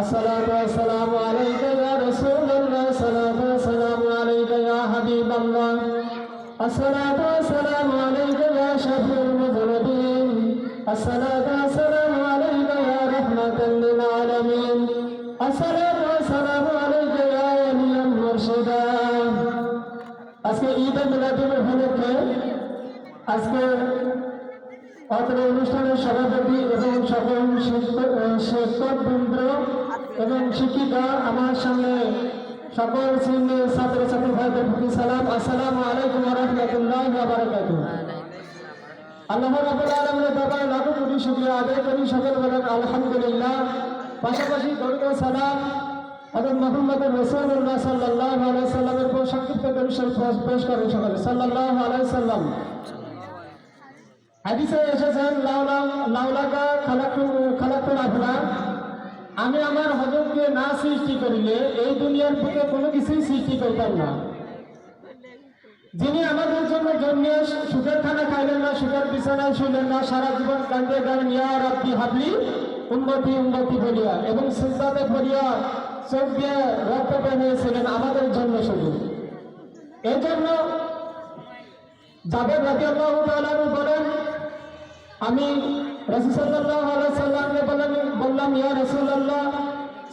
الصلاة والسلام عليك يا رسول الله الصلاة والسلام عليك يا حبيب الله الصلاة والسلام عليك يا شفيع المذنبين الصلاة والسلام عليك يا رحمة للعالمين الصلاة والسلام عليك يا ولي المرشدا আজকে ঈদ মিলাদুল উপলক্ষে আজকে অত্র অনুষ্ঠানের সভাপতি এবং সকল শিক্ষকবৃন্দ এবং শিক্ষিকা আমার সামনে সকল শ্রেণির ছাত্রছাত্রী ভাইদের প্রতি সালাম, আসসালামু আলাইকুম রহমতুল্লাহ বারাকাতু, আলহামদুলিল্লাহ। আমি আমার হজরতকে না সৃষ্টি করিলে এই দুনিয়ার বুকে কোনো কিছুই সৃষ্টি করতাম না। যিনি আমাদের জন্য জন্মে সুখের খানা খাইলেন না, সুখের বিছানায় শুনলেন না, সারা জীবন কান্দে গান ইয়া রাব্বি হাবলি, উন্নতি উন্নতি বলিয়া এবং সিদ্ধাতে বলিয়া চোখ দিয়ে রক্ত হয়েছিলেন আমাদের জন্য শুধু। এই জন্য যাদের রাজি আল্লাহ বলেন, আমি রসুল বললাম, ইয়া রসুল্লাহ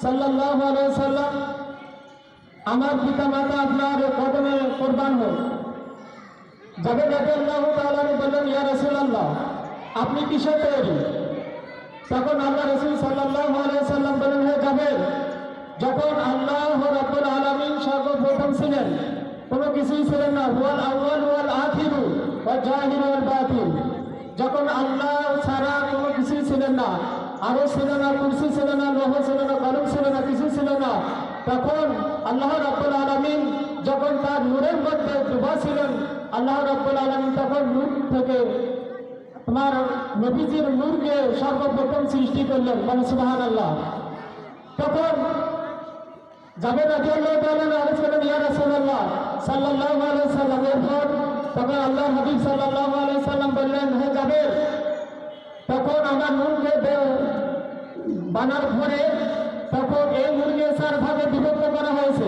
সাল্লাহ সাল্লাম আমার পিতা মাতা আপনার কদমে কোরবান হোক। যাদের রাজি আল্লাহ তালানি বললেন, ইয়া রসুল্লাহ আপনি কিসে তৈরি? তখন আল্লাহ রসুল সাল্লাহ সাল্লাম বলেন হয়ে যাবেন যখন আল্লাহ রব্বুল আলমিন সর্বপ্রথম ছিলেন, কোনো কিছুই ছিলেন না ওয়াল আউয়াল ওয়াল আখিরু ওয়াল জাহির ওয়াল বাতিন যখন আল্লাহ ছাড়া কোনো কিছুই ছিলেন না আরও ছিল না, কুরসি ছিল না, লোহ ছিল না কলম ছিল না, কিছু ছিল না। তখন আল্লাহ রব্বুল আলমিন যখন তার নূরের মধ্যে ডুবা ছিলেন, আল্লাহ রব্বুল আলমিন তখন নূর থেকে তোমার নবীজির নূরকে সর্বপ্রথম সৃষ্টি করলেন মানে সুবাহান আল্লাহ তখন যাবে রাজি আল্লাহ তাআলা আরজ করেন ইয়া রাসূলুল্লাহ, সাল্লাল্লাহু আলাইহি সাল্লাম এরপর তখন আল্লাহ হাবিব সাল্লাল্লাহু আলাইহি সাল্লাম তখন আমার নূরকে বানার পরে তখন এই নূরকে চার ভাগে বিভক্ত করা হয়েছে।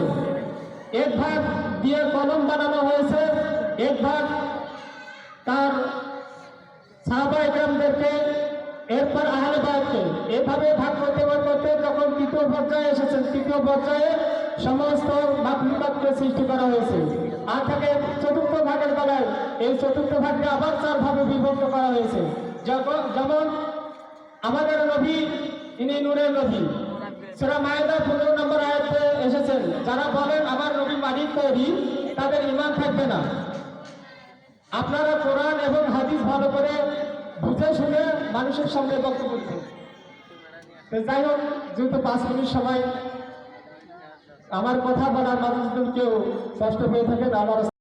এক ভাগ দিয়ে কলম বানানো হয়েছে, এক ভাগ তার সাহাবা ইকরামদেরকে এরপর আহলে এভাবে ভাগ করতে করতে যখন তৃতীয় পর্যায়ে এসেছেন তৃতীয় পর্যায়ে সমস্ত মাতৃকাতকে সৃষ্টি করা হয়েছে। আর থাকে চতুর্থ ভাগের বেলায় এই চতুর্থ ভাগকে আবার চার ভাগে বিভক্ত করা হয়েছে। যেমন আমাদের নবী ইনি নূরের নবী সেটা মায়েদা পনেরো নম্বর আয়াতে এসেছেন, যারা বলেন আমার নবী মালিক তৈরি তাদের ইমান থাকবে না। আপনারা কোরআন এবং হাদিস ভালো করে বুঝে শুনে মানুষের সামনে বক্তব্য তো যাই হোক, যেহেতু পাঁচ মিনিট সময়, আমার কথা বলার মানুষদের কেউ কষ্ট পেয়ে থাকেন, আমার